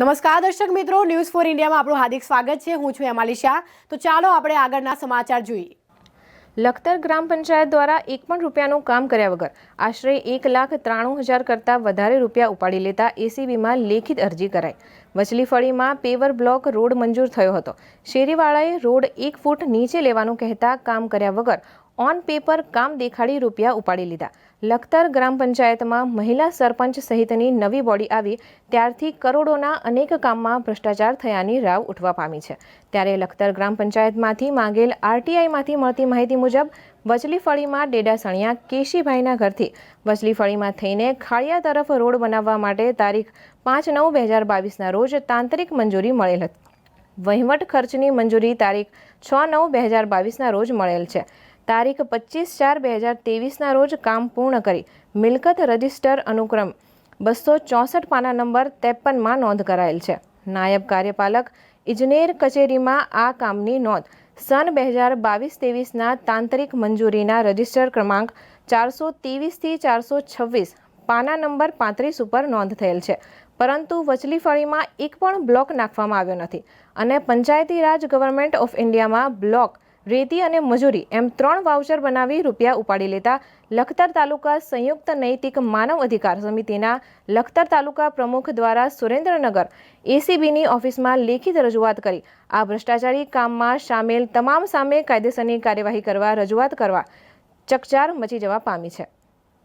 નમસ્કાર દર્શક મિત્રો ન્યૂઝ ફોર ઇન્ડિયામાં આપણું હાર્દિક સ્વાગત છે. હું છું એમાલી શાહ. તો ચાલો આપણે આગળના સમાચાર જોઈએ. લખતર ગ્રામ પંચાયત દ્વારા એક પણ રૂપિયાનું કામ કર્યા વગર આશરે એક લાખ ત્રાણું હજાર કરતાં વધારે રૂપિયા ઉપાડી લેતા એસીબીમાં લેખિત અરજી કરાઈ. વચલીફળીમાં પેવર બ્લોક રોડ મંજૂર થયો હતો. શેરીવાળાએ રોડ એક ફૂટ નીચે લેવાનું કહેતા કામ કર્યા વગર ઓન પેપર કામ દેખાડી રૂપિયા ઉપાડી લીધા. લખતર ગ્રામ પંચાયતમાં મહિલા સરપંચ સહિતની નવી બોડી આવી, ત્યારથી કરોડોના અનેક કામમાં ભ્રષ્ટાચાર થયાની રાવ ઉઠવા પામી છે. ત્યારે લખતર ગ્રામ પંચાયતમાંથી માંગેલ આરટીઆઈમાંથી મળતી માહિતી મુજબ વચલીફળીમાં ડેડાસણિયા કેશીભાઈના ઘરથી વચલીફળીમાં થઈને ખાડિયા તરફ રોડ બનાવવા માટે તારીખ પાંચ નવ બે હજાર બાવીસના રોજ તાંત્રિક મંજૂરી મળેલ હતી. વહીવટ ખર્ચની મંજૂરી તારીખ છ નવ બે હજાર બાવીસના રોજ મળેલ છે. તારીખ પચીસ ચાર બે હજાર તેવીસના રોજ કામ પૂર્ણ કરી મિલકત રજિસ્ટર અનુક્રમ બસો ચોસઠ પાના નંબર ત્રેપનમાં નોંધ કરાયેલ છે. નાયબ કાર્યપાલક ઇજનેર કચેરીમાં આ કામની નોંધ સન બે હજાર બાવીસ તેવીસના તાંત્રિક મંજૂરીના રજિસ્ટર ક્રમાંક ચારસો ત્રેવીસથી ચારસો છવ્વીસ પાના નંબર પાંત્રીસ ઉપર નોંધ થયેલ છે. પરંતુ વચલીફળીમાં એક પણ બ્લોક નાખવામાં આવ્યો નથી અને પંચાયતી રાજ ગવર્મેન્ટ ઓફ ઇન્ડિયામાં બ્લોક રેતી અને મજૂરી એમ ત્રણ વાઉચર બનાવી રૂપિયા ઉપાડી લેતા લખતર તાલુકા સંયુક્ત નૈતિક માનવ અધિકાર સમિતિના લખતર તાલુકા પ્રમુખ દ્વારા સુરેન્દ્રનગર એસીબીની ઓફિસમાં લેખિત રજૂઆત કરી. આ ભ્રષ્ટાચારી કામમાં સામેલ તમામ સામે કાયદેસરની કાર્યવાહી કરવા રજૂઆત કરવા ચકચાર મચી જવા પામી છે.